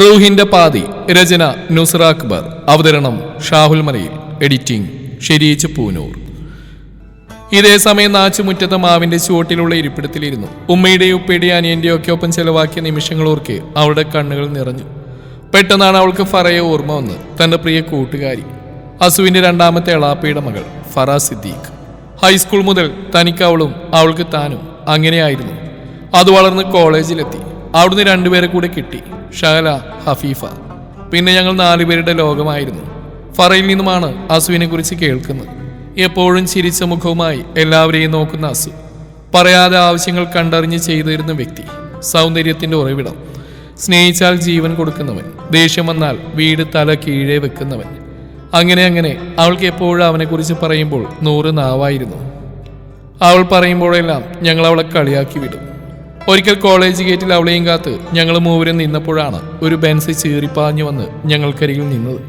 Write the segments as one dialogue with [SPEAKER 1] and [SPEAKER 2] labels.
[SPEAKER 1] റൂഹിന്റെ പാതി രചന നുസ്ര അക്ബർ. അവതരണം ഷാഹുൽ മലയിൽ. എഡിറ്റിംഗ് ഷെരീച്ച് പൂനൂർ. ഇതേ സമയം നാച്ചുമുറ്റത്തെ മാവിന്റെ ചുവട്ടിലുള്ള ഇരിപ്പിടത്തിലിരുന്നു. ഉമ്മയുടെയും ഉപ്പയുടെയും അനിയന്റെയും ഒക്കെ ഒപ്പം ചെലവാക്കിയ നിമിഷങ്ങൾ ഓർക്കെ അവളുടെ കണ്ണുകൾ നിറഞ്ഞു. പെട്ടെന്നാണ് അവൾക്ക് ഫറയെ ഓർമ്മ വന്ന് തന്റെ പ്രിയ കൂട്ടുകാരി അസുവിന്റെ രണ്ടാമത്തെ എളാപ്പയുടെ മകൾ ഫറ സിദ്ദീഖ്. ഹൈസ്കൂൾ മുതൽ തനിക്ക് അവളും അവൾക്ക് താനും അങ്ങനെയായിരുന്നു. അത് വളർന്ന് കോളേജിലെത്തി. അവിടുന്ന് രണ്ടുപേരെ കൂടെ കിട്ടി. ഷഹല ഹഫീഫ. പിന്നെ ഞങ്ങൾ നാലുപേരുടെ ലോകമായിരുന്നു. ഫറയിൽ നിന്നുമാണ് അസുവിനെ കുറിച്ച് കേൾക്കുന്നത്. എപ്പോഴും ചിരിച്ച മുഖവുമായി എല്ലാവരെയും നോക്കുന്ന അസു. പറയാതെ ആവശ്യങ്ങൾ കണ്ടറിഞ്ഞ് ചെയ്തിരുന്ന വ്യക്തി. സൗന്ദര്യത്തിന്റെ ഉറവിടം. സ്നേഹിച്ചാൽ ജീവൻ കൊടുക്കുന്നവൻ. ദേഷ്യം വന്നാൽ വീട് തല കീഴേ വെക്കുന്നവൻ. അങ്ങനെ അങ്ങനെ അവൾക്ക് എപ്പോഴും അവനെക്കുറിച്ച് പറയുമ്പോൾ നൂറ് നാവായിരുന്നു. അവൾ പറയുമ്പോഴെല്ലാം ഞങ്ങൾ അവളെ കളിയാക്കി വിടും. ഒരിക്കൽ കോളേജ് ഗേറ്റിൽ അവളെയും കാത്ത് ഞങ്ങൾ മൂവരും നിന്നപ്പോഴാണ് ഒരു ബെൻസ് ചീറിപ്പാഞ്ഞു വന്ന് ഞങ്ങൾക്കരികിൽ നിന്നത്.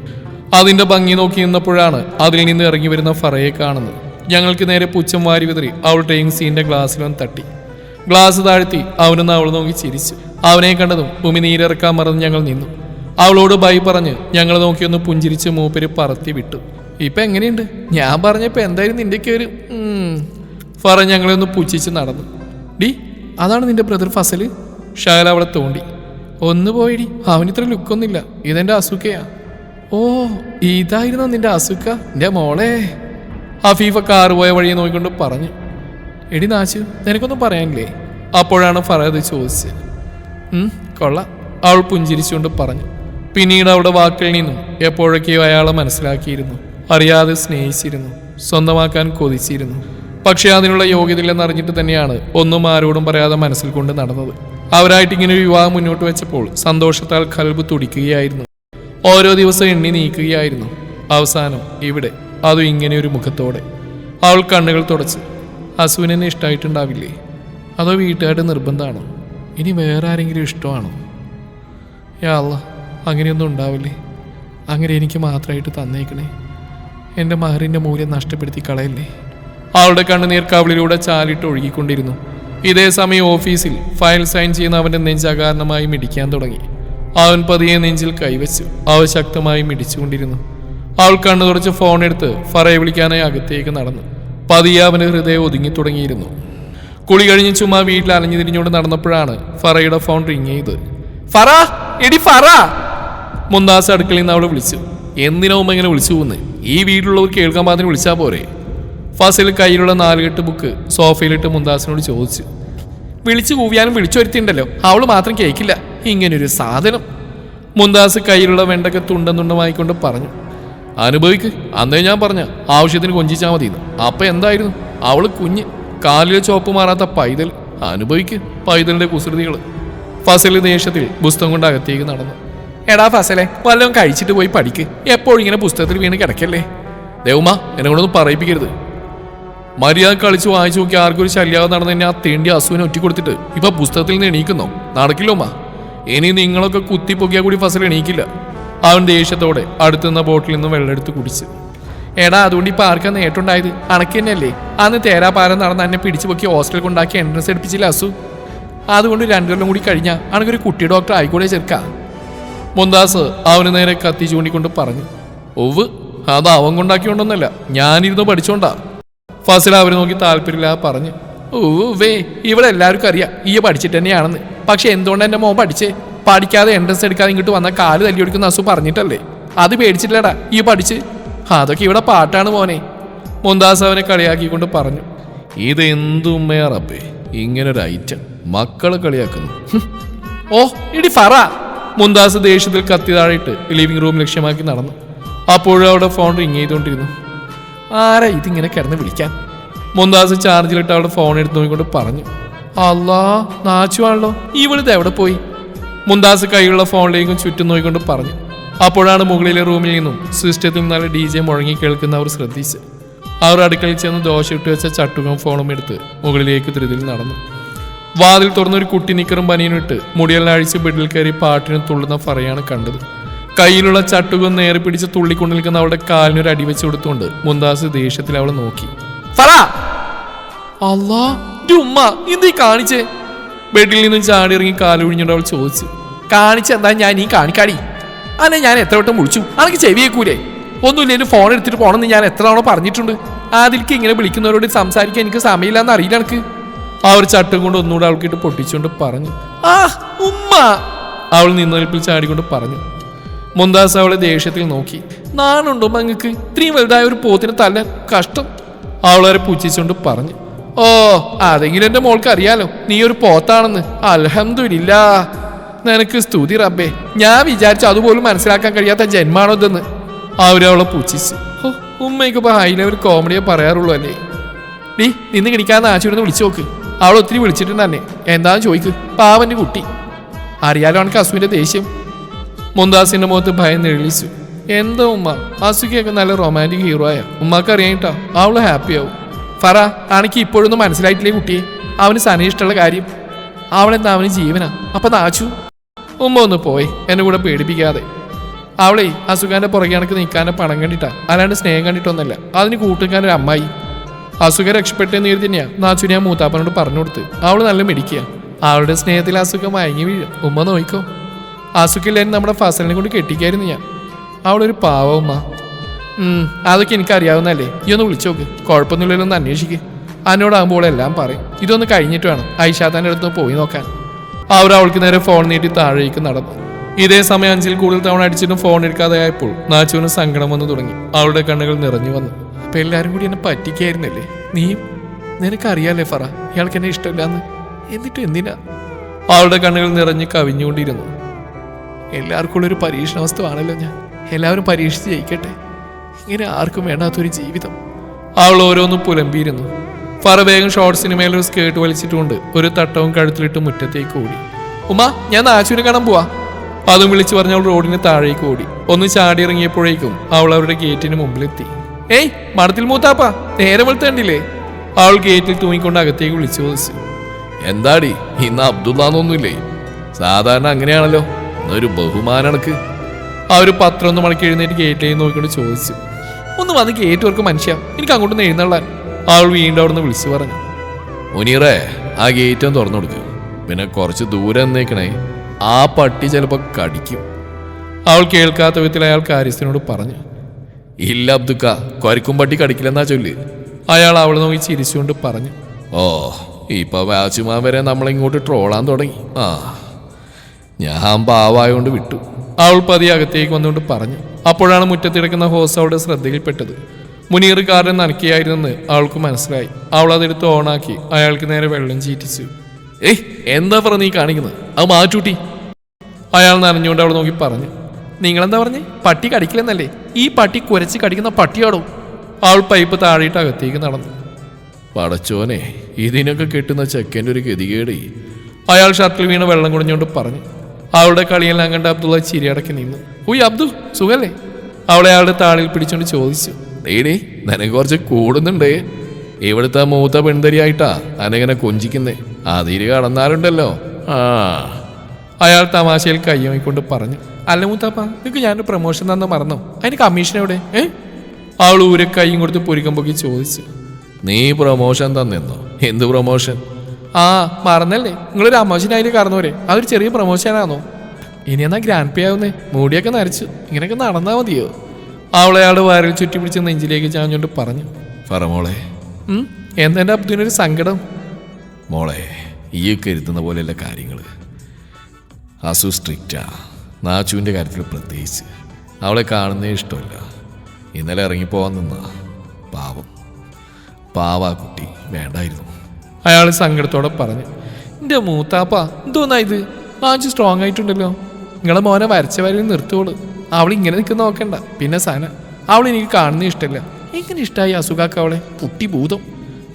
[SPEAKER 1] അതിന്റെ ഭംഗി നോക്കി നിന്നപ്പോഴാണ് അതിൽ നിന്ന് ഇറങ്ങി വരുന്ന ഫറയെ കാണുന്നത്. ഞങ്ങൾക്ക് നേരെ പുച്ഛം വാരി വിതറി അവൾ ടേങ് സീന്റെ ഗ്ലാസ്സിലൊന്ന് തട്ടി. ഗ്ലാസ് താഴ്ത്തി അവനൊന്ന് അവൾ നോക്കി ചിരിച്ചു. അവനെ കണ്ടതും ഭൂമി നീരിറക്കാൻ മറന്ന് ഞങ്ങൾ നിന്നു. അവളോട് ബൈ പറഞ്ഞ് ഞങ്ങൾ നോക്കിയൊന്ന് പുഞ്ചിരിച്ച് മൂപ്പര് പറത്തി വിട്ടു. ഇപ്പൊ എങ്ങനെയുണ്ട്? ഞാൻ പറഞ്ഞപ്പോ എന്തായാലും നിന്റെ കയറി ഫറ ഞങ്ങളെ ഒന്ന് പുച്ഛിച്ച് നടന്നു. ഡി അതാണ് നിന്റെ ബ്രദർ ഫസൽ ഷാല അവളെ തോണ്ടി. ഒന്ന് പോയിടി. അവനിത്ര ലുക്കൊന്നുമില്ല ഇതെന്റെ അസുഖയാ. ഓ ഇതായിരുന്നു നിന്റെ അസുഖ? എന്റെ മോളെ. ഹഫീഫ കാറ് പോയ വഴിയെ നോക്കിക്കൊണ്ട് പറഞ്ഞു. എടി നാച്ചു നിനക്കൊന്നും പറയാനില്ലേ? അപ്പോഴാണ് ഫറേദ് ചോദിച്ചത്. കൊള്ള. അവൾ പുഞ്ചിരിച്ചുകൊണ്ട് പറഞ്ഞു. പിന്നീട് അവളുടെ വാക്കിൽ നിന്നും എപ്പോഴൊക്കെയോ അയാളെ മനസ്സിലാക്കിയിരുന്നു. അറിയാതെ സ്നേഹിച്ചിരുന്നു. സ്വന്തമാക്കാൻ കൊതിച്ചിരുന്നു. പക്ഷേ അതിനുള്ള യോഗ്യതയില്ലെന്ന് അറിഞ്ഞിട്ട് തന്നെയാണ് ഒന്നും ആരോടും പറയാതെ മനസ്സിൽ കൊണ്ട് നടന്നത്. അവരായിട്ട് ഇങ്ങനെ ഒരു വിവാഹം മുന്നോട്ട് വെച്ചപ്പോൾ സന്തോഷത്താൽ കൽബ് തുടിക്കുകയായിരുന്നു. ഓരോ ദിവസം എണ്ണി നീക്കുകയായിരുന്നു. അവസാനം ഇവിടെ അതും ഇങ്ങനെ ഒരു മുഖത്തോടെ. അവൾ കണ്ണുകൾ തുടച്ച് അസുവിനെ ഇഷ്ടമായിട്ടുണ്ടാവില്ലേ അതോ വീട്ടുകാരുടെ നിർബന്ധമാണോ? ഇനി വേറെ ആരെങ്കിലും ഇഷ്ടമാണോ? യാള അങ്ങനെയൊന്നും ഉണ്ടാവില്ലേ? അങ്ങനെ എനിക്ക് മാത്രമായിട്ട് തന്നേക്കണേ. എന്റെ മഹറിന്റെ മൂല്യം നഷ്ടപ്പെടുത്തി കളയല്ലേ? അവളുടെ കണ്ണുനീർ കവിളിലൂടെ ചാലിട്ട് ഒഴുകിക്കൊണ്ടിരുന്നു. ഇതേ സമയം ഓഫീസിൽ ഫയൽ സൈൻ ചെയ്യുന്ന അവന്റെ നെഞ്ച് അകാരണമായി മിടിക്കാൻ തുടങ്ങി. അവൻ പതിയെ നെഞ്ചിൽ കൈവച്ചു. അവ ശക്തമായി മിടിച്ചുകൊണ്ടിരുന്നു. അവൾ കണ്ണു തുറച്ച് ഫോൺ എടുത്ത് ഫറയെ വിളിക്കാനായി അകത്തേക്ക് നടന്നു. പതിയെ അവന്റെ ഹൃദയം ഒതുങ്ങി തുടങ്ങിയിരുന്നു. കുളി കഴിഞ്ഞ് ചുമ്മാ വീട്ടിൽ അലഞ്ഞു തിരിഞ്ഞുകൊണ്ട് നടന്നപ്പോഴാണ് ഫറയുടെ ഫോൺ റിങ് ചെയ്ത് ഫറ എടി ഫറ! മുന്താസ് അടുക്കളയിൽ നിന്ന് അവളെ വിളിച്ചു. എന്തിനാവുമ്പോൾ ഇങ്ങനെ വിളിച്ചു പോകുന്നത് ഈ വീട്ടിലുള്ളവർ കേൾക്കാൻ മാത്രം വിളിച്ചാൽ പോരെ? ഫസിൽ കയ്യിലുള്ള നാലുകെട്ട് ബുക്ക് സോഫയിലിട്ട് മുന്താസിനോട് ചോദിച്ചു. വിളിച്ചു കൂവിയാനും വിളിച്ചു വരുത്തിണ്ടല്ലോ അവൾ മാത്രം കേൾക്കില്ല ഇങ്ങനൊരു സാധനം. മുന്താസ് കയ്യിലുള്ള വെണ്ടൊക്കെ തുണ്ടം തുണ്ടമായിക്കൊണ്ട് പറഞ്ഞു. അനുഭവിക്ക്. അന്നേ ഞാൻ പറഞ്ഞ ആവശ്യത്തിന് കൊഞ്ചിച്ചാൽ മതി അപ്പൊ എന്തായിരുന്നു? അവൾ കുഞ്ഞ്. കാലിലെ ചോപ്പ് മാറാത്ത പൈതൽ. അനുഭവിക്ക്. പൈതലിന്റെ കുസൃതികൾ. ഫസൽ ദേഷ്യത്തിൽ പുസ്തകം കൊണ്ട് അകത്തേക്ക് നടന്നു. എടാ ഫസലെ വല്ലതും കഴിച്ചിട്ട് പോയി പഠിക്ക്. എപ്പോഴും ഇങ്ങനെ പുസ്തകത്തിൽ വീണ് കിടക്കല്ലേ? ദേവുമ എന്നെ കൊണ്ടൊന്നും പറയിപ്പിക്കരുത്. മര്യാദ കളിച്ച് വായിച്ചു നോക്കി ആർക്കും ഒരു ശല്യാതെ നടന്ന് എന്നെ ആ തേണ്ടി അസുവിനെ ഒറ്റ കൊടുത്തിട്ട് ഇപ്പൊ പുസ്തകത്തിൽ നിന്ന് എണീക്കുന്നോ? നടക്കില്ലോ അമ്മ ഇനി നിങ്ങളൊക്കെ കുത്തി പൊക്കിയാൽ കൂടി ഫസൽ എണീക്കില്ല. അവൻ ദേഷ്യത്തോടെ അടുത്തുനിന്ന ബോട്ടിൽ നിന്ന് വെള്ളമെടുത്ത് കുടിച്ച്. എടാ അതുകൊണ്ട് ഇപ്പൊ ആർക്കാ നേട്ടുണ്ടായത് അണക്ക് തന്നെയല്ലേ അന്ന് തേരാപാരം നടന്ന് എന്നെ പിടിച്ചു പൊക്കി ഹോസ്റ്റലിൽ കൊണ്ടാക്കി എൻട്രൻസ് എടുപ്പിച്ചില്ല അസു? അതുകൊണ്ട് രണ്ടു കൊല്ലം കൂടി കഴിഞ്ഞാൽ അണക്കൊരു കുട്ടി ഡോക്ടർ ആയിക്കൂടെ ചെറുക്കാം മുന്താസ് അവന് നേരെ കത്തി ചൂണ്ടിക്കൊണ്ട് പറഞ്ഞു. ഒവ് അത് അവൻ കൊണ്ടാക്കിയോണ്ടൊന്നല്ല. ഞാനിരുന്ന് പഠിച്ചോണ്ടാ. ഫസിൽ അവരെ നോക്കി താല്പര്യമില്ല പറഞ്ഞു ഓവേ ഇവിടെ എല്ലാവർക്കും അറിയാം ഈ പഠിച്ചിട്ട് തന്നെയാണെന്ന്. പക്ഷെ എന്തുകൊണ്ട് എന്റെ മോൻ പഠിച്ചേ? പഠിക്കാതെ എൻട്രൻസ് എടുക്കാതെ ഇങ്ങോട്ട് വന്ന കാൽ തല്ലി കൊടുക്കുന്ന അസു പറഞ്ഞിട്ടല്ലേ? അത് പേടിച്ചില്ലടാ ഈ പഠിച്ച്. അതൊക്കെ ഇവിടെ പാട്ടാണ് മോനെ. മുന്താസ് അവനെ കളിയാക്കിക്കൊണ്ട് പറഞ്ഞു ഇത് എന്തുമ്മയാ റബ്ബേ ഇങ്ങനൊരു ഐറ്റം മക്കളെ കളിയാക്കുന്നു. ഓ ഇടി ഫറ. മുന്താസ് ദേഷ്യത്തിൽ കത്തി താഴെയിട്ട് ലിവിംഗ് റൂം ലക്ഷ്യമാക്കി നടന്നു. അപ്പോഴും അവിടെ ഫോൺ റിങ് ചെയ്തുകൊണ്ടിരുന്നു ആരാ ഇതിങ്ങനെ കിടന്ന് വിളിക്കാൻ? മുന്താസ് ചാർജിലിട്ട് അവളുടെ ഫോൺ എടുത്ത് നോക്കിക്കൊണ്ട് പറഞ്ഞു. അല്ലാ നാച്ചുവാണല്ലോ. ഇവളിത് എവിടെ പോയി? മുന്താസ് കൈയുള്ള ഫോണിലേക്കും ചുറ്റും നോക്കിക്കൊണ്ട് പറഞ്ഞു. അപ്പോഴാണ് മുകളിലെ റൂമിൽ നിന്നും സിസ്റ്റത്തിൽ നല്ല ഡി ജെ മുഴങ്ങി കേൾക്കുന്ന അവർ ശ്രദ്ധിച്ച് അവർ അടുക്കളയിൽ ചെന്ന് ദോശ ഇട്ട് വെച്ച ചട്ടുകം ഫോണും എടുത്ത് മുകളിലേക്ക് ധൃതിയിൽ നടന്നു. വാതിൽ തുറന്നൊരു കുട്ടി നിക്കറും പനിയനും ഇട്ട് മുടിയെല്ലാം അഴിച്ച് ബെഡിൽ കയറി പാട്ടിന് തുള്ളുന്ന ഫറയാണ് കണ്ടത്. കയ്യിലുള്ള ചട്ടുകം നേരെ പിടിച്ച് തുള്ളിക്കൊണ്ട് നിൽക്കുന്ന അവളുടെ കാലിനൊരു അടി വെച്ച് കൊടുത്തുകൊണ്ട് മുന്താസ് ദേഷ്യത്തിൽ അവളെ നോക്കി. ഫറ! അല്ലാ ഉമ്മ കാണിച്ചേ? ബെഡിൽ നിന്നും ചാടി ഇറങ്ങി കാലൊഴിഞ്ഞോണ്ട് അവൾ ചോദിച്ചു. കാണിച്ചെന്താ ഞാൻ നീ കാണിക്കാടി? അല്ലെ ഞാൻ എത്ര വട്ടം വിളിച്ചു? അനക്ക് ചെവിയേക്കൂലേ? ഒന്നുമില്ലേലും ഫോൺ എടുത്തിട്ട് പോകണമെന്ന് ഞാൻ എത്ര തവണ പറഞ്ഞിട്ടുണ്ട്. അതിലേക്ക് ഇങ്ങനെ വിളിക്കുന്നവരോട് സംസാരിക്കാൻ എനിക്ക് സമയമില്ലാന്ന് അറിയില്ല എനിക്ക് ആ ഒരു ചട്ടം കൊണ്ട് ഒന്നുകൂടെ അവൾക്കിട്ട് പൊട്ടിച്ചുകൊണ്ട് പറഞ്ഞു. ആ ഉമ്മ! അവൾ നിന്നൊലിപ്പിൽ ചാടിക്കൊണ്ട് പറഞ്ഞു. മുന്താസ് അവളെ ദേഷ്യത്തിൽ നോക്കി. നാണുണ്ടോ മങ്ങക്ക്? ഇത്രയും വലുതായ ഒരു പോത്തിന് തല്ല കഷ്ടം. അവളെ പൂച്ചിച്ചുകൊണ്ട് പറഞ്ഞു. ഓ അതെങ്കിലും എന്റെ മോൾക്ക് അറിയാലോ. നീ ഒരു പോത്താണെന്ന്. അലഹമില്ല നിനക്ക് സ്തുതി റബ്ബേ. ഞാൻ വിചാരിച്ചു അതുപോലും മനസ്സിലാക്കാൻ കഴിയാത്ത ജന്മാണോ ഇതെന്ന്. അവരവളെ പൂച്ചിച്ചു ഓ ഉമ്മയ്ക്ക് ഇപ്പൊ ഹൈ ലെവൽ കോമഡിയെ പറയാറുള്ളൂ അല്ലേ? നീ നിന്ന് കിണിക്കാന്ന് ആശുപത്രി വിളിച്ചു നോക്ക്. അവൾ ഒത്തിരി വിളിച്ചിട്ടുണ്ട് തന്നെ എന്താന്ന് ചോദിക്ക്. പാവന്റെ കുട്ടി. അറിയാലോ എനിക്ക് അസുവിന്റെ ദേഷ്യം. മുന്താസിന്റെ മുഖത്ത് ഭയം നെളിച്ചു എന്താ ഉമ്മ? ആസുഖിയൊക്കെ നല്ല റൊമാന്റിക് ഹീറോ ആയ. ഉമ്മക്ക് കേട്ടോ അവൾ ഹാപ്പി ആവും. ഫറ ആണെങ്കിൽ ഇപ്പോഴൊന്നും മനസ്സിലായിട്ടില്ലേ കുട്ടിയെ അവന് സന ഇഷ്ടമുള്ള കാര്യം. അവളെന്താ അവന് ജീവനാ? അപ്പൊ നാച്ചു? ഉമ്മ ഒന്ന് പോയി. എന്നെ കൂടെ പേടിപ്പിക്കാതെ. അവളെ അസുഖാന്റെ പുറകെ കണക്ക് നിൽക്കാനെ പണം കണ്ടിട്ടാ. അല്ലാണ്ട് സ്നേഹം കണ്ടിട്ടൊന്നല്ല അതിന് കൂട്ടുകാൻ ഒരു അമ്മായി. അസുഖം രക്ഷപ്പെട്ടെന്ന് എഴുതി തന്നെയാ നാച്ചു ഞാൻ മൂത്താപ്പനോട് പറഞ്ഞു കൊടുത്ത് അവൾ നല്ല മെഡിക്കുക അവളുടെ സ്നേഹത്തിൽ അസുഖം മയങ്ങി വീഴും. ഉമ്മ നോയിക്കോ. അസുഖില്ലായിരുന്നു നമ്മുടെ ഫസലിനെ കൊണ്ട് കെട്ടിക്കായിരുന്നു ഞാൻ. അവളൊരു പാവമ്മ അതൊക്കെ എനിക്ക് അറിയാവുന്നല്ലേ ഈ ഒന്ന് വിളിച്ചു നോക്ക്. കുഴപ്പമൊന്നുമില്ലല്ലോ ഒന്ന് അന്വേഷിക്ക്. എന്നോടാകുമ്പോൾ എല്ലാം പറയും. ഇതൊന്ന് കഴിഞ്ഞിട്ട് വേണം ഐഷാത്താന്റെ അടുത്ത് പോയി നോക്കാൻ. അവർ അവൾക്ക് നേരെ ഫോൺ നീട്ടി താഴേക്ക് നടന്നു. ഇതേ സമയം അഞ്ചിൽ കൂടുതൽ തവണ അടിച്ചിട്ടും ഫോൺ എടുക്കാതെ ആയപ്പോൾ നാച്ചുവിന് സങ്കടം വന്നു തുടങ്ങി. അവളുടെ കണ്ണുകൾ നിറഞ്ഞു വന്നു. അപ്പൊ എല്ലാരും കൂടി എന്നെ പറ്റിക്കായിരുന്നല്ലേ? നീ നിനക്കറിയാലേ ഫറ ഇയാൾക്ക് എന്നെ ഇഷ്ടമില്ലാന്ന്. എന്നിട്ട് എന്തിനാ? അവളുടെ കണ്ണുകൾ നിറഞ്ഞ് കവിഞ്ഞുകൊണ്ടിരുന്നു. എല്ലാവർക്കും ഉള്ളൊരു പരീക്ഷണ ഞാൻ. എല്ലാവരും പരീക്ഷിച്ച് ജയിക്കട്ടെ. ഇങ്ങനെ ആർക്കും വേണ്ടാത്തൊരു ജീവിതം. അവൾ ഓരോന്നും പുലമ്പിയിരുന്നു. ഫറ വേഗം ഷോർട്സിന് മേലൊരു സ്കേർട്ട് വലിച്ചിട്ടുകൊണ്ട് ഒരു തട്ടവും കഴുത്തിലിട്ട് മുറ്റത്തേക്ക് ഓടി. ഉമ്മ ഞാൻ നാച്ചുവിനെ കാണാൻ പോവാ. അതും വിളിച്ചു പറഞ്ഞ അവൾ റോഡിന് താഴേക്ക് ഓടി. ഒന്ന് ചാടി ഇറങ്ങിയപ്പോഴേക്കും അവൾ അവരുടെ ഗേറ്റിന് മുമ്പിലെത്തി. ഏയ് മടത്തിൽ മൂത്താപ്പ നേരെ വെളുത്തേണ്ടില്ലേ അവൾ ഗേറ്റിൽ തൂങ്ങിക്കൊണ്ട് അകത്തേക്ക് വിളിച്ചു ചോദിച്ചു.
[SPEAKER 2] എന്താടി ഇന്ന് അബ്ദുല്ലാന്നൊന്നുമില്ലേ സാധാരണ അങ്ങനെയാണല്ലോ. എന്നൊരു ബഹുമാനണക്ക്.
[SPEAKER 1] ആ ഒരു പത്രം ഒന്ന് മണിക്ക് എഴുന്നേറ്റ് ഗേറ്റിലേക്ക് നോക്കിക്കൊണ്ട് ചോദിച്ചു. ഒന്ന് വന്ന് ഗേറ്റ് വർക്ക് മനുഷ്യ എനിക്ക് അങ്ങോട്ട് എഴുന്നള്ളാൻ. ആൾ വീണ്ടും അവിടുന്ന് വിളിച്ചു പറഞ്ഞു.
[SPEAKER 2] മുനീറേ ആ ഗേറ്റ് ഒന്ന് തുറന്നു കൊടുക്കും. പിന്നെ കുറച്ച് ദൂരം നിന്നേക്കണേ. ആ പട്ടി ചിലപ്പോൾ കടിക്കും.
[SPEAKER 1] അവൾ കേൾക്കാത്ത വിധത്തിൽ അയാൾ കാര്യസ്ഥനോട് പറഞ്ഞു.
[SPEAKER 2] ഇല്ല അബ്ദുക്ക കൊരക്കും പട്ടി കടിക്കില്ലെന്നാ ചൊല്ലി.
[SPEAKER 1] അയാൾ അവളെ നോക്കി ചിരിച്ചുകൊണ്ട് പറഞ്ഞു.
[SPEAKER 2] ഓ ഇപ്പൊ വാച്ചുമാൻ വരെ നമ്മളിങ്ങോട്ട് ട്രോളാൻ തുടങ്ങി. ആ ഞാൻ പാവായോണ്ട് വിട്ടു.
[SPEAKER 1] അവൾ പതിയെ അകത്തേക്ക് വന്നുകൊണ്ട് പറഞ്ഞു അപ്പോഴാണ് മുറ്റത്തിടക്കുന്ന ഹോസ് അവളുടെ ശ്രദ്ധയിൽപ്പെട്ടത്. മുനീർ കാറിനെ നനക്കിയായിരുന്നെന്ന് അവൾക്ക് മനസ്സിലായി. അവൾ അതെടുത്ത് ഓണാക്കി അയാൾക്ക് നേരെ വെള്ളം ചീറ്റിച്ചു.
[SPEAKER 2] ഏയ് എന്താ പറ നീ കാണിക്കുന്നത്? അത് മാറ്റൂട്ടി.
[SPEAKER 1] അയാൾ നനഞ്ഞുകൊണ്ട് അവൾ നോക്കി പറഞ്ഞു നിങ്ങളെന്താ പറഞ്ഞേ? പട്ടി കടിക്കില്ലെന്നല്ലേ? ഈ പട്ടി കുരച്ച് കടിക്കുന്ന പട്ടിയാടോ? അവൾ പൈപ്പ് താഴെയിട്ട് അകത്തേക്ക് നടന്നു.
[SPEAKER 2] പടച്ചോനെ ഇതിനൊക്കെ കിട്ടുന്ന ചെക്കന്റെ ഒരു ഗതികേടേ.
[SPEAKER 1] അയാൾ ഷർട്ടിൽ വീണ് വെള്ളം കുടിഞ്ഞുകൊണ്ട് പറഞ്ഞു അവളുടെ കളിയെല്ലാം കണ്ട് അബ്ദുള്ള ചിരിയടക്കി നിന്നു. ഉയ് അബ്ദു സുഖല്ലേ? അവളെ അയാളുടെ താളിൽ പിടിച്ചോണ്ട് ചോദിച്ചു.
[SPEAKER 2] ഡേടി നിനക്ക് കുറച്ച് കൂടുന്നുണ്ട്. ഇവിടുത്തെ മൂത്ത പെൺതരിയായിട്ടാ അനങ്ങനെ കൊഞ്ചിക്കുന്നേ. അതിര് കടന്നാലുണ്ടല്ലോ. ആ.
[SPEAKER 1] അയാൾ തമാശയിൽ കയ്യമിക്കൊണ്ട് പറഞ്ഞു. അല്ല മൂത്താപ്പ നിനക്ക് ഞാനൊരു പ്രൊമോഷൻ തന്ന മറന്നോ? അതിന് കമ്മീഷൻ എവിടെ? ഏ? അവൾ ഊരെ കൈയും കൊടുത്ത് പുരികം പൊക്കി ചോദിച്ചു.
[SPEAKER 2] നീ പ്രൊമോഷൻ തന്നെന്നോ? എന്ത് പ്രൊമോഷൻ
[SPEAKER 1] ആ മറന്നല്ലേ? നിങ്ങളൊരു അതിൽ കറന്നോരെ. അതൊരു ചെറിയ പ്രൊമോഷനാണോ? ഇനി എന്നാ ഗ്രാൻഡ് പേ ആവുന്നേ? മൂടിയൊക്കെ നരച്ചു. ഇങ്ങനെയൊക്കെ നടന്നാ മതിയോ? അവളെ അയാളുടെ വയറിൽ ചുറ്റി പിടിച്ച് നെഞ്ചിലേക്ക് ചാഞ്ഞുകൊണ്ട് പറഞ്ഞു.
[SPEAKER 2] പറ മോളെ.
[SPEAKER 1] എന്റെ അബ്ദുവിനൊരു സങ്കടം?
[SPEAKER 2] മോളെ ഈ കരുതുന്ന പോലെയല്ല കാര്യങ്ങൾ അസു സ്ട്രിക്റ്റാ. നാച്ചുവിന്റെ കാര്യത്തിൽ പ്രത്യേകിച്ച്. അവളെ കാണുന്നേ ഇഷ്ടമല്ല. ഇന്നലെ ഇറങ്ങിപ്പോവാൻ നിന്നാ. പാവം. പാവ കുട്ടി. വേണ്ടായിരുന്നു.
[SPEAKER 1] അയാൾ സങ്കടത്തോടെ പറഞ്ഞു എന്റെ മൂത്താപ്പ എന്തോന്നാ ഇത്? ആഞ്ച് സ്ട്രോങ് ആയിട്ടുണ്ടല്ലോ. നിങ്ങളെ മോനെ വരച്ച വരയിൽ നിർത്തുവോൾ. അവൾ ഇങ്ങനെ നിൽക്കുന്ന നോക്കണ്ട. പിന്നെ സാന അവൾ എനിക്ക് കാണുന്ന ഇഷ്ടമില്ല എങ്ങനെ ഇഷ്ടമായി അസുഖാക്ക അവളെ? പുട്ടി ഭൂതം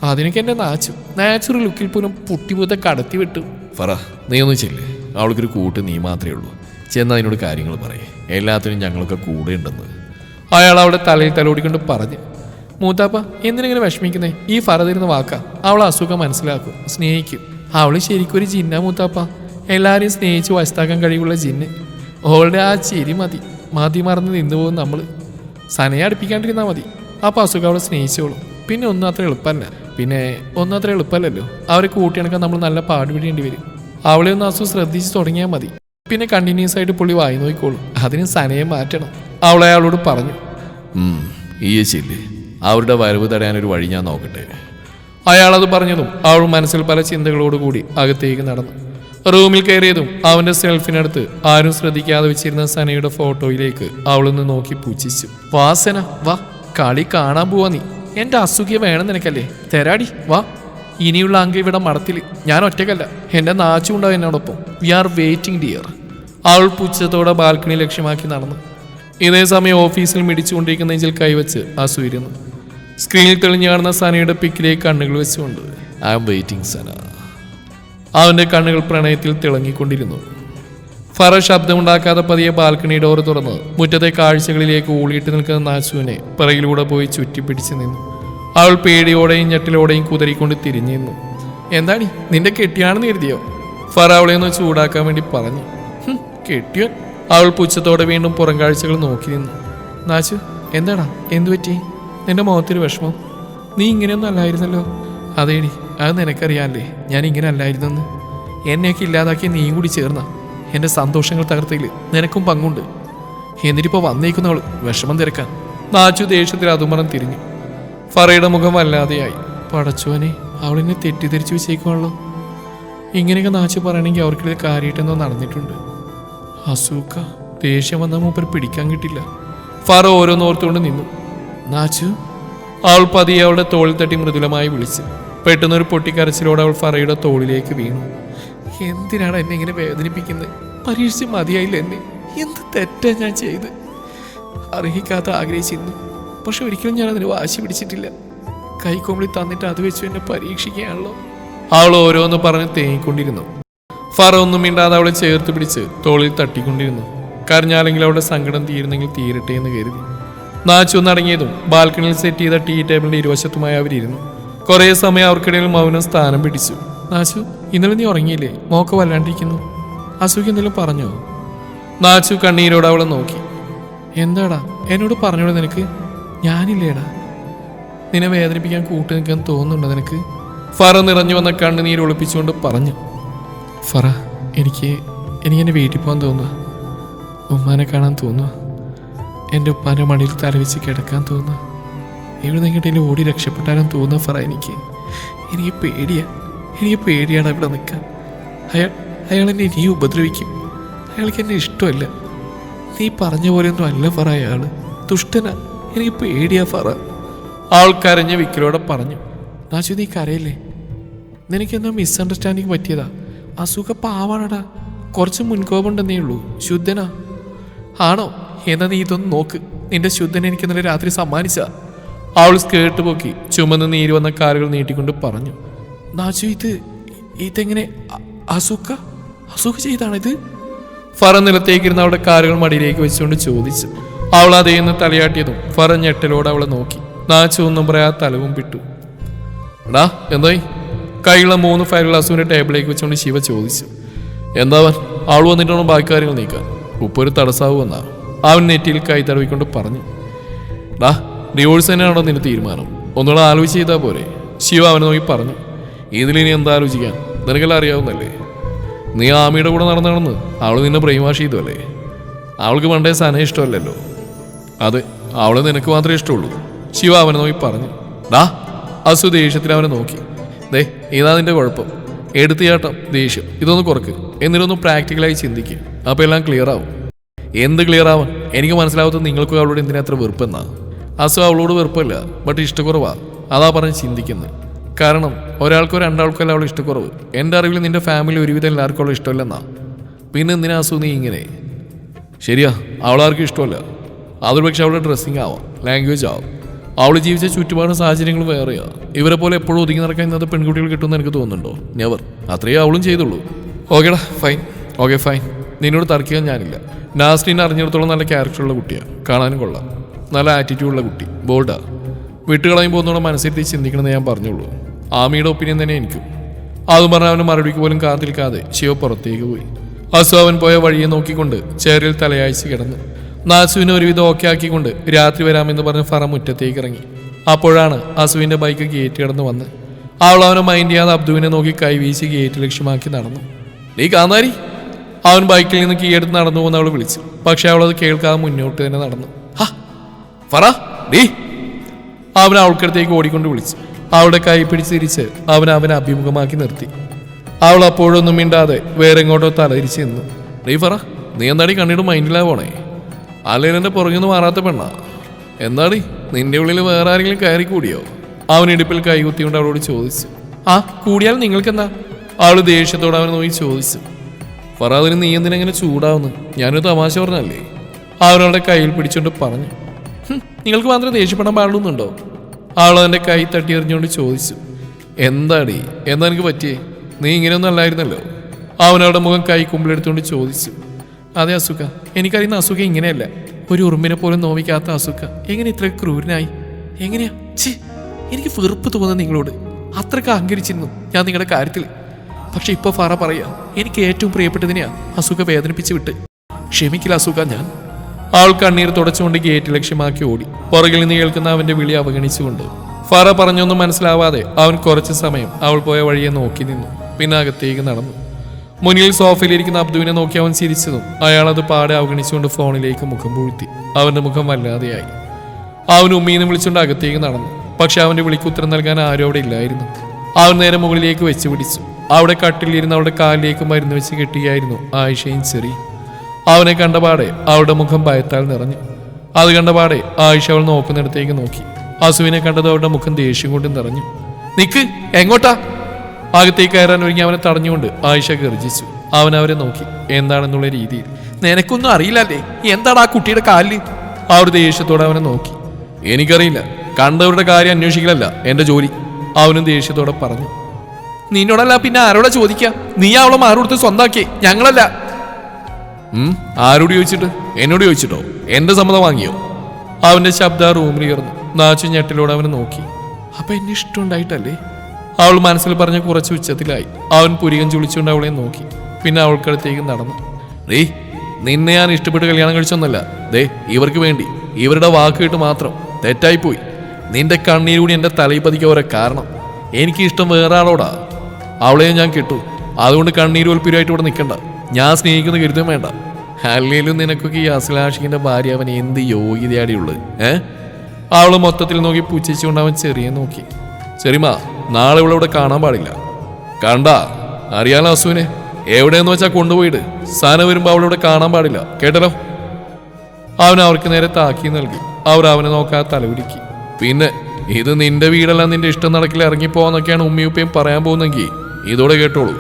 [SPEAKER 1] അതിനൊക്കെ എന്റെ നാച്ചു. നാച്ചുറൽ ലുക്കിൽ പോലും പുട്ടി ഭൂതം കടത്തി വിട്ടു.
[SPEAKER 2] ഫറ നീ ഒന്നും ചെല്ലേ അവൾക്കൊരു കൂട്ട് നീ മാത്രമേ ഉള്ളൂ. ചെന്ന് അതിനോട് കാര്യങ്ങൾ പറയേ. എല്ലാത്തിനും ഞങ്ങളൊക്കെ കൂടെ ഉണ്ടെന്ന്.
[SPEAKER 1] അയാൾ അവിടെ തലയിൽ തലോടിക്കൊണ്ട് പറഞ്ഞു മൂത്താപ്പ എന്തിനെങ്കിലും വിഷമിക്കുന്നേ? ഈ ഫറ തരുന്ന വാക്ക. അവൾ അസുഖം മനസ്സിലാക്കും സ്നേഹിക്കും. അവൾ ശരിക്കും ഒരു ജിന്ന മൂത്താപ്പ. എല്ലാവരെയും സ്നേഹിച്ച് വശത്താക്കാൻ കഴിവുള്ള ജിന്ന്. ഓളുടെ ആ ചിരി മതി. മതി മറന്ന് നിന്നു പോകും നമ്മൾ സനയെ അടുപ്പിക്കാണ്ടിരുന്നാൽ മതി. അപ്പൊ അസുഖം അവളെ സ്നേഹിച്ചോളും. പിന്നെ ഒന്നും അത്ര എളുപ്പമല്ല പിന്നെ ഒന്നും അത്ര എളുപ്പമല്ലല്ലോ അവരെ കൂട്ടിയണക്കാൻ നമ്മൾ നല്ല പാടുപിടിയേണ്ടി വരും. അവളെ ഒന്ന് അസുഖം ശ്രദ്ധിച്ച് തുടങ്ങിയാൽ മതി. പിന്നെ കണ്ടിന്യൂസ് ആയിട്ട് പുള്ളി വായി നോക്കിക്കോളും. അതിന് സനയെ മാറ്റണം. അവളെ അയാളോട് പറഞ്ഞു.
[SPEAKER 2] ഈ അവരുടെ വരവ് തടയാനൊരു വഴി ഞാൻ നോക്കട്ടെ.
[SPEAKER 1] അയാളത് പറഞ്ഞതും അവൾ മനസ്സിൽ പല ചിന്തകളോടുകൂടി അകത്തേക്ക് നടന്നു. റൂമിൽ കയറിയതും അവന്റെ സെൽഫിനടുത്ത് ആരും ശ്രദ്ധിക്കാതെ വെച്ചിരുന്ന സനയുടെ ഫോട്ടോയിലേക്ക് അവളൊന്ന് നോക്കി പൂച്ഛിച്ചു വാസന വാ കളി കാണാൻ പോവാ നീ. എന്റെ അസുഖ്യം വേണം നിനക്കല്ലേ. തെരാടി വാ. ഇനിയുള്ള അങ്ക ഇവിടെ മടത്തിൽ ഞാൻ ഒറ്റക്കല്ല. എന്റെ നാച്ചുണ്ടാവും എന്നോടൊപ്പം. We are waiting dear. അവൾ പുച്ഛത്തോടെ ബാൽക്കണി ലക്ഷ്യമാക്കി നടന്നു. ഇതേ സമയം ഓഫീസിൽ മിടിച്ചുകൊണ്ടിരിക്കുന്ന നെഞ്ചിൽ കൈവച്ച് അസൂയിരുന്നു സ്ക്രീനിൽ തെളിഞ്ഞു കാണുന്ന സനയുടെ പിക്കിലേക്ക് കണ്ണുകൾ വെച്ചുകൊണ്ട്
[SPEAKER 2] ഐ എം വെയിറ്റിംഗ് സന.
[SPEAKER 1] അവന്റെ കണ്ണുകൾ പ്രണയത്തിൽ തിളങ്ങിക്കൊണ്ടിരുന്നു. ഫറ ശബ്ദമുണ്ടാക്കാതെ പതിയെ ബാൽക്കണി ഡോർ തുറന്ന് മുറ്റത്തെ കാഴ്ചകളിലേക്ക് ഊളിയിട്ട് നിൽക്കുന്ന നാശുവിനെ പിറകിലൂടെ പോയി ചുറ്റിപ്പിടിച്ച് നിന്നു. അവൾ പേടിയോടെയും ഞെട്ടിലോടെയും കുതിരിക്കൊണ്ട് തിരിഞ്ഞു നിന്നു. എന്താണി നിന്റെ കെട്ടിയാണെന്ന് കരുതിയോ? ഫറ അവളെ ഒന്ന് ചൂടാക്കാൻ വേണ്ടി പറഞ്ഞു. കെട്ടിയോ? അവൾ പുച്ഛത്തോടെ വീണ്ടും പുറം കാഴ്ചകൾ നോക്കി നിന്നു. നാശു എന്താടാ? എന്തു പറ്റി? നിന്റെ മുഖത്തൊരു വിഷമം. നീ ഇങ്ങനെയൊന്നും അല്ലായിരുന്നല്ലോ. അതേടി അത് നിനക്കറിയാമല്ലേ ഞാൻ ഇങ്ങനെ അല്ലായിരുന്നെന്ന്. എന്നെയൊക്കെ ഇല്ലാതാക്കി നീ കൂടി ചേർന്ന. എന്റെ സന്തോഷങ്ങൾ തകർത്തതിൽ നിനക്കും പങ്കുണ്ട്. എന്നിട്ടിപ്പോൾ വന്നേക്കുന്നവൾ വിഷമം തിരക്കാൻ. നാച്ചു ദേഷ്യത്തിൽ അതുമറം തിരിഞ്ഞു. ഫറയുടെ മുഖം വല്ലാതെയായി. പടച്ചോനെ അവളിനെ തെറ്റിദ്ധരിച്ചു വെച്ചേക്കുവാണല്ലോ. ഇങ്ങനെയൊക്കെ നാച്ചു പറയണമെങ്കിൽ അവർക്കിടയിൽ കാര്യമായിട്ടെന്തോ നടന്നിട്ടുണ്ട്. അസൂക്ക ദേഷ്യം വന്ന മൂപ്പർ പിടിക്കാൻ കിട്ടില്ല. ഫറ ഓരോന്നോർത്തുകൊണ്ട് നിന്നു. നാച്ചു? അവൾ പതിയെ അവളുടെ തോളിൽ തട്ടി മൃദുലമായി വിളിച്ചു. പെട്ടെന്നൊരു പൊട്ടിക്കരച്ചിലോടെ അവൾ ഫറയുടെ തോളിലേക്ക് വീണു. എന്തിനാണ് എന്നെ ഇങ്ങനെ വേദനിപ്പിക്കുന്നത് പരീക്ഷിച്ച് മതിയായില്ല എന്നെ. എന്ത് തെറ്റാ ഞാൻ ചെയ്ത്? അർഹിക്കാത്ത ആഗ്രഹിച്ചിരുന്നു. പക്ഷെ ഒരിക്കലും ഞാൻ അതിന് വാശി പിടിച്ചിട്ടില്ല. കൈക്കോമ്പിളി തന്നിട്ട് അത് വെച്ച് എന്നെ പരീക്ഷിക്കുകയാണല്ലോ. അവൾ ഓരോന്ന് പറഞ്ഞ് തേങ്ങിക്കൊണ്ടിരുന്നു. ഫറ ഒന്നും മിണ്ടാതെ അവളെ ചേർത്ത് പിടിച്ച് തോളിൽ തട്ടിക്കൊണ്ടിരുന്നു. കരഞ്ഞാലെങ്കിൽ അവളുടെ സങ്കടം തീരുന്നെങ്കിൽ തീരട്ടെ എന്ന് കരുതി. നാച്ചു ഒന്നടങ്ങിയതും ബാൽക്കണിയിൽ സെറ്റ് ചെയ്ത ടീ ടേബിളിന്റെ ഇരുവശത്തുമായി അവരിരുന്നു. കുറേ സമയം അവർക്കിടയിൽ മൗനം സ്ഥാനം പിടിച്ചു. നാച്ചു ഇന്നലെ നീ ഉറങ്ങിയില്ലേ? മോക്ക വല്ലാണ്ടിരിക്കുന്നു. അസുഖം എന്തെങ്കിലും പറഞ്ഞോ? നാച്ചു കണ്ണീരോട് അവളെ നോക്കി. എന്താടാ? എന്നോട് പറഞ്ഞോളൂ നിനക്ക്. ഞാനില്ലേടാ. നിന്നെ വേദനിപ്പിക്കാൻ കൂട്ടു നിൽക്കാൻ തോന്നുന്നുണ്ടോ നിനക്ക്? ഫറ നിറഞ്ഞു വന്ന കണ്ണുനീര് ഒളിപ്പിച്ചുകൊണ്ട് പറഞ്ഞു. ഫറ എനിക്ക് എനിക്ക് എന്റെ വീട്ടിൽ പോകാൻ തോന്നുക ഉമ്മാനെ കാണാൻ തോന്നുക എന്റെ ഉപ്പാന്റെ മടിയിൽ തലവെച്ച് കിടക്കാൻ തോന്നുക ഇവിടെ നിങ്ങളുടെ ഓടി രക്ഷപ്പെട്ടാലും തോന്നുന്നു ഫറ എനിക്ക്. എനിക്ക് പേടിയാ. എനിക്ക് പേടിയാണ് ഇവിടെ നിൽക്കാൻ. അയാൾ അയാൾ എന്നെ ഇനിയും ഉപദ്രവിക്കും. അയാൾക്ക് എന്നെ ഇഷ്ടമല്ല. നീ പറഞ്ഞ പോലെയൊന്നും അല്ല ഫറ അയാൾ ദുഷ്ടനാ. എനിക്ക് പേടിയാ ഫറ. ആൾക്കാരഞ്ഞ കരഞ്ഞ വിക്കലോടെ പറഞ്ഞു. നാശു നീ കരയില്ലേ? നിനക്കെന്തോ മിസ്അണ്ടർസ്റ്റാൻഡിങ് പറ്റിയതാ. അസുഖ പാവാണടാ കുറച്ച് മുൻകോപം ഉണ്ടെന്നേ ഉള്ളൂ. ശുദ്ധനാ. ആണോ? എന്നാ നീ ഇതൊന്ന് നോക്ക്. നിന്റെ ശുദ്ധൻ എനിക്ക് ഇന്നലെ രാത്രി സമ്മാനിച്ച. അവൾ സ്കേർട്ട് പോക്കി ചുമന്ന് നീര് വന്ന കാലുകൾ നീട്ടിക്കൊണ്ട് പറഞ്ഞു നാച്ചു ഇത് ഇതെങ്ങനെ അസുഖ? അസുഖ ചെയ്താണിത്? ഫറ നിലത്തേക്കിരുന്ന അവളുടെ കാലുകൾ മടിയിലേക്ക് വെച്ചുകൊണ്ട് ചോദിച്ചു. അവൾ അതേന്ന് തലയാട്ടിയതും ഫറ ഞെട്ടലോടെ അവളെ നോക്കി. നാച്ചു ഒന്നും പറയാ തലവും വിട്ടു. എടാ എന്തായി? കൈയുള്ള മൂന്ന് ഫയൽ അസുവിന്റെ ടേബിളിലേക്ക് വെച്ചുകൊണ്ട് ശിവ ചോദിച്ചു എന്താവൻ അവൾ വന്നിട്ടാണോ ബാക്കി കാര്യങ്ങൾ നീക്കാൻ? ഉപ്പൊരു തടസ്സാവുമെന്നാ. അവൻ നെറ്റിയിൽ കൈ തടവിക്കൊണ്ട് പറഞ്ഞു ഡാ ഡിവോഴ്സ് തന്നെയാണോ നിന്റെ തീരുമാനം? ഒന്നുകൂടെ ആലോചിച്ച് ചെയ്താൽ പോരെ. ശിവ അവനെ നോക്കി പറഞ്ഞു ഇതിലിനി എന്താ ആലോചിക്കാൻ? നിനക്കെല്ലാം അറിയാവുന്നല്ലേ നീ ആമിയുടെ കൂടെ നടന്നാണെന്ന് അവൾ നിന്നെ പ്രേമാഷ് ചെയ്തു അല്ലേ അവൾക്ക് പണ്ടേ സന ഇഷ്ടമല്ലല്ലോ. അതെ അവളെ നിനക്ക് മാത്രമേ ഇഷ്ടമുള്ളൂ. ശിവ അവനെ നോക്കി പറഞ്ഞു ഡാ അസു ദേഷ്യത്തിൽ അവനെ നോക്കി. ദേ ഇതാ നിന്റെ കുഴപ്പം. എടുത്തിയാട്ടം ദേഷ്യം ഇതൊന്ന് കുറക്ക്. എന്നിട്ടൊന്ന് പ്രാക്ടിക്കലായി ചിന്തിക്കുക അപ്പോൾ എല്ലാം ക്ലിയർ ആവും. എന്ത് ക്ലിയർ ആവാൻ? എനിക്ക് മനസ്സിലാവാത്തത് നിങ്ങൾക്കും അവളോട് എന്തിനാ അത്ര വെറുപ്പെന്നാ? അസു അവളോട് വെറുപ്പല്ല ബട്ട് ഇഷ്ടക്കുറവാ. അതാ പറഞ്ഞ് ചിന്തിക്കുന്നത് കാരണം ഒരാൾക്കോ രണ്ടാൾക്കോ അല്ല അവൾ ഇഷ്ടക്കുറവ്. എന്റെ അറിവിൽ നിന്റെ ഫാമിലി ഒരുവിധം എല്ലാവർക്കും അവളെ ഇഷ്ടമല്ലെന്നാ. പിന്നെ എന്തിനാ അസു നീ ഇങ്ങനെ? ശരിയാ അവളാർക്കും ഇഷ്ടമല്ല. അതൊരു പക്ഷെ അവളുടെ ഡ്രസ്സിങ് ആവാം ലാംഗ്വേജ് ആവാം. അവൾ ജീവിച്ച ചുറ്റുപാടും സാഹചര്യങ്ങളും വേറെയാ. ഇവരെ പോലെ എപ്പോഴും ഒതുങ്ങി നടക്കാൻ ഇന്നത്തെ പെൺകുട്ടികൾ കിട്ടുമെന്ന് എനിക്ക് തോന്നുന്നുണ്ടോ? നെവർ അത്രയേ അവളും ചെയ്തുള്ളൂ. ഓക്കേടാ ഫൈൻ ഓക്കെ ഫൈൻ നിന്നോട് തർക്കിക്കാൻ ഞാനില്ല. നാസ്റ്റിനെ അറിഞ്ഞിടത്തോളം നല്ല ക്യാരക്ടറുള്ള കുട്ടിയാണ് കാണാനും കൊള്ളാം. നല്ല ആറ്റിറ്റ്യൂഡുള്ള കുട്ടി. ബോൾഡാ വിട്ടുകളയും പോകുന്നതോടെ മനസ്സിരുത്തി ചിന്തിക്കണമെന്ന് ഞാൻ പറഞ്ഞുള്ളൂ. ആമിയുടെ ഒപ്പീനിയൻ തന്നെ എനിക്കും. അതും പറഞ്ഞ അവന് മറുപടിക്ക് പോലും കാത്തിരിക്കാതെ ശിവ പുറത്തേക്ക് പോയി. അസു അവൻ പോയ വഴിയെ നോക്കിക്കൊണ്ട് ചേറിൽ തലയാഴ്ച കിടന്നു. നാസുവിനെ ഒരുവിധം ഓക്കെ ആക്കിക്കൊണ്ട് രാത്രി വരാമെന്ന് പറഞ്ഞ് ഫറ മുറ്റത്തേക്ക് ഇറങ്ങി. അപ്പോഴാണ് അസുവിന്റെ ബൈക്ക് ഗേറ്റ് കിടന്ന് വന്ന്. അവൾ അവനെ മൈൻഡ് ചെയ്യാതെ അബ്ദുവിനെ നോക്കി കൈവീശി ഗേറ്റ് ലക്ഷ്യമാക്കി നടന്നു. നീ കാന്താരി അവൻ ബൈക്കിൽ നിന്ന് കീഴടുത്ത് നടന്നു പോകുന്ന അവൾ വിളിച്ചു. പക്ഷെ അവളത് കേൾക്കാതെ മുന്നോട്ട് തന്നെ നടന്നു.
[SPEAKER 2] ഹാ
[SPEAKER 1] അവൻ അവൾക്കടുത്തേക്ക് ഓടിക്കൊണ്ട് വിളിച്ചു. അവളുടെ കൈ പിടിച്ച് തിരിച്ച് അവൻ അവനെ അഭിമുഖമാക്കി നിർത്തി. അവൾ അപ്പോഴൊന്നും മിണ്ടാതെ വേറെ എങ്ങോട്ടോ തലതിരിച്ച് നിന്നു.
[SPEAKER 2] നീ ഫറ നീ എന്താടി കണ്ണിട്ട് മൈൻഡിലാ പോണേ? അല്ലെങ്കിൽ എന്റെ പുറകിന്ന് മാറാത്ത പെണ്ണാ. എന്താടി നിന്റെ ഉള്ളിൽ വേറെ ആരെങ്കിലും കയറി കൂടിയോ
[SPEAKER 1] അവൻ ഇടുപ്പിൽ കൈകുത്തിക്കൊണ്ട് അവളോട് ചോദിച്ചു. ആ കൂടിയാൽ നിങ്ങൾക്കെന്താ? അവൾ ദേഷ്യത്തോടെ അവനെ നോക്കി ചോദിച്ചു.
[SPEAKER 2] ഫറ അതിന് നീ എന്തിനെങ്ങനെ ചൂടാവുന്നു? ഞാനൊരു തമാശ പറഞ്ഞല്ലേ
[SPEAKER 1] അവരവളുടെ കയ്യിൽ പിടിച്ചുകൊണ്ട് പറഞ്ഞു. നിങ്ങൾക്ക് മാത്രം ദേഷ്യപ്പെടാൻ പാടുന്നുണ്ടോ അവളതിന്റെ കൈ തട്ടി എറിഞ്ഞുകൊണ്ട് ചോദിച്ചു.
[SPEAKER 2] എന്താടി? എന്താ എനിക്ക് പറ്റിയേ? നീ ഇങ്ങനെയൊന്നും അല്ലായിരുന്നല്ലോ?
[SPEAKER 1] അവനവളുടെ മുഖം കൈ കുമ്പിലെടുത്തുകൊണ്ട് ചോദിച്ചു. അതെ അസുഖ എനിക്കറിയുന്ന അസുഖ ഇങ്ങനെയല്ല. ഒരു ഉറുമ്പിനെ പോലും നോവിക്കാത്ത അസുഖ. എങ്ങനെ ഇത്ര ക്രൂരനായി? എങ്ങനെയാ? ഛേ എനിക്ക് വെറുപ്പ് തോന്നുന്നു നിങ്ങളോട്. അത്രയ്ക്ക് അഹങ്കരിച്ചിരുന്നു ഞാൻ നിങ്ങളുടെ കാര്യത്തിൽ. പക്ഷെ ഇപ്പൊ ഫാറ പറയാ എനിക്ക് ഏറ്റവും പ്രിയപ്പെട്ടതിനെയാ അസുഖ വേദനിപ്പിച്ച് വിട്ട്. ക്ഷമിക്കില്ല അസുഖ ഞാൻ. ആൾ കണ്ണീർ തുടച്ചുകൊണ്ട് ഗേറ്റ് ലക്ഷ്യമാക്കി ഓടി. പുറകിൽ നിന്ന് കേൾക്കുന്ന അവന്റെ വിളി അവഗണിച്ചുകൊണ്ട്. ഫാറ പറഞ്ഞൊന്നും മനസ്സിലാവാതെ അവൻ കുറച്ച് സമയം അവൾ പോയ വഴിയെ നോക്കി നിന്നു. പിന്നെ അകത്തേക്ക് നടന്നു. മുന്നിൽ സോഫയിലിരിക്കുന്ന അബ്ദുവിനെ നോക്കി അവൻ ചിരിച്ചതും അയാൾ അത് പാടെ അവഗണിച്ചുകൊണ്ട് ഫോണിലേക്ക് മുഖം പൂഴ്ത്തി. അവന്റെ മുഖം വല്ലാതെയായി. അവൻ ഉമ്മീന്ന് വിളിച്ചുകൊണ്ട് അകത്തേക്ക് നടന്നു. പക്ഷെ അവന്റെ വിളിക്ക് ഉത്തരം നൽകാൻ ആരും അവിടെ ഇല്ലായിരുന്നു. അവൻ നേരെ മുകളിലേക്ക് വെച്ച് പിടിച്ചു. അവിടെ കട്ടിലിരുന്ന് അവളുടെ കാലിലേക്ക് മരുന്ന് വെച്ച് കെട്ടിയായിരുന്നു ആയിഷയും ചെറി അവനെ കണ്ടപാടെ അവളുടെ മുഖം ഭയത്താൽ നിറഞ്ഞു. അത് കണ്ടപാടെ ആയിഷ അവൾ നോക്കുന്നിടത്തേക്ക് നോക്കി. അസുവിനെ കണ്ടത് അവളുടെ മുഖം ദേഷ്യം കൊണ്ട് നിറഞ്ഞു. നിക്ക് എങ്ങോട്ടാ? അകത്തേക്ക് കയറാൻ ഒരുങ്ങി അവനെ തടഞ്ഞുകൊണ്ട് ആയിഷ ഗർജിച്ചു. അവൻ അവരെ നോക്കി. എന്താണെന്നുള്ള രീതിയിൽ. നിനക്കൊന്നും അറിയില്ലല്ലേ? എന്താണ് ആ കുട്ടിയുടെ കാലിൽ ഒരു ദേഷ്യത്തോടെ അവനെ നോക്കി.
[SPEAKER 2] എനിക്കറിയില്ല. കണ്ടവരുടെ കാര്യം അന്വേഷിക്കലല്ല. എന്റെ ജോലി.
[SPEAKER 1] അവനും ദേഷ്യത്തോടെ പറഞ്ഞു. നിന്നോടല്ല പിന്നെ ആരോടാ ചോദിക്കാം? നീ അവളെ മാറുകൊടുത്ത് സ്വന്താക്കി. ഞങ്ങളല്ല.
[SPEAKER 2] ആരോട് ചോദിച്ചിട്ട്? എന്നോട് ചോദിച്ചിട്ടോ? എന്റെ സമ്മതം വാങ്ങിയോ?
[SPEAKER 1] അവന്റെ ശബ്ദ റൂമിൽ കയറുന്നു നാച്ചു ഞെട്ടിലൂടെ അവനെ നോക്കി. അപ്പൊ എന്നെ ഇഷ്ടമുണ്ടായിട്ടല്ലേ? അവൾ മനസ്സിൽ പറഞ്ഞ കുറച്ച് ഉച്ചത്തിലായി. അവൻ പുരികം ചുളിച്ചുകൊണ്ട് അവളെ നോക്കി. പിന്നെ അവൾക്കടുത്തേക്ക് നടന്നു.
[SPEAKER 2] ഡേ നിന്നെ ഞാൻ ഇഷ്ടപ്പെട്ട് കല്യാണം കഴിച്ചൊന്നല്ല. ദേ ഇവർക്ക് വേണ്ടി. ഇവരുടെ വാക്ക് കേട്ട് മാത്രം. തെറ്റായിപ്പോയി. നിന്റെ കണ്ണീരൂടി എന്റെ തലയിൽ പതിക്കാൻ കാരണം. എനിക്ക് ഇഷ്ടം വേറെ ആളോടാ. അവളെ ഞാൻ കിട്ടു. അതുകൊണ്ട് കണ്ണീര് ഒൽപ്പിരായിട്ട് ഇവിടെ നിൽക്കണ്ട. ഞാൻ സ്നേഹിക്കുന്ന കരുതും വേണ്ട. അല്ലേലും നിനക്കൊക്കെ ഈ അസ്ലാഷിക്കിന്റെ ഭാര്യ അവൻ എന്ത് യോഗ്യതയാടിയുള്ളത് ഏ?
[SPEAKER 1] അവൾ മൊത്തത്തിൽ നോക്കി പുച്ഛിച്ചുകൊണ്ട് അവൻ ചെറിയ നോക്കി.
[SPEAKER 2] ചെറിയമാ നാളെ ഇവിടെ ഇവിടെ കാണാൻ പാടില്ല. കണ്ട അറിയാലോ അസുവിനെ. എവിടെയെന്ന് വെച്ചാൽ കൊണ്ടുപോയിട്ട്. സാധനം വരുമ്പോൾ അവളിവിടെ കാണാൻ പാടില്ല. കേട്ടല്ലോ?
[SPEAKER 1] അവൻ അവർക്ക് നേരെ താക്കി നൽകി. അവർ അവനെ നോക്കാതെ തലകുലുക്കി
[SPEAKER 2] പിന്നെ ഇത് നിന്റെ വീടല്ല നിന്റെ ഇഷ്ടം നടക്കിൽ ഇറങ്ങിപ്പോവാന്നൊക്കെയാണ് ഉമ്മയും പറയാൻ പോകുന്നെങ്കിൽ ഇതോടെ കേട്ടോളൂ.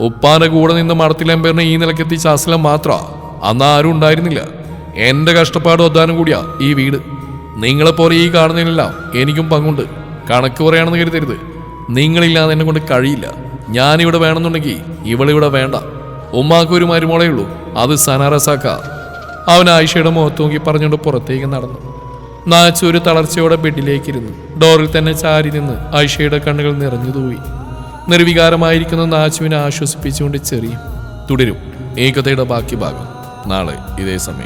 [SPEAKER 2] ഉപ്പാന്റെ കൂടെ നിന്ന് മടത്തിലമ്പേറിനെ ഈ നിലക്കെത്തിച്ച അസ്ലം മാത്രമാ അന്ന് ആരും ഉണ്ടായിരുന്നില്ല. എന്റെ കഷ്ടപ്പാട് അധ്വാനം കൂടിയാ ഈ വീട്. നിങ്ങളെപ്പോലെ ഈ കാണുന്നതിനെല്ലാം എനിക്കും പങ്കുണ്ട്. കണക്ക് പറയാണെന്ന് കരുതരുത്. നിങ്ങളില്ലാതെ എന്നെ കൊണ്ട് കഴിയില്ല. ഞാനിവിടെ വേണമെന്നുണ്ടെങ്കിൽ ഇവളിവിടെ വേണ്ട. ഉമ്മാക്ക് ഒരു മരുമോളേ ഉള്ളൂ. അത് സനാറസാക്ക
[SPEAKER 1] അവൻ ആയിഷയുടെ മുഖത്ത് നോക്കി പറഞ്ഞുകൊണ്ട് പുറത്തേക്ക് നടന്നു. നാച്ചു ഒരു തളർച്ചയോടെ ബെഡിലേക്കിരുന്നു. ഡോറിൽ തന്നെ ചാരി നിന്ന് ആയിഷയുടെ കണ്ണുകൾ നിറഞ്ഞു തൂവി. നിർവികാരമായിരിക്കുന്ന നാച്ചുവിനെ ആശ്വസിപ്പിച്ചുകൊണ്ട് ചെറിയും
[SPEAKER 2] തുടരും. ഈ കഥയുടെ ബാക്കി ഭാഗം. നാളെ ഇതേ സമയം.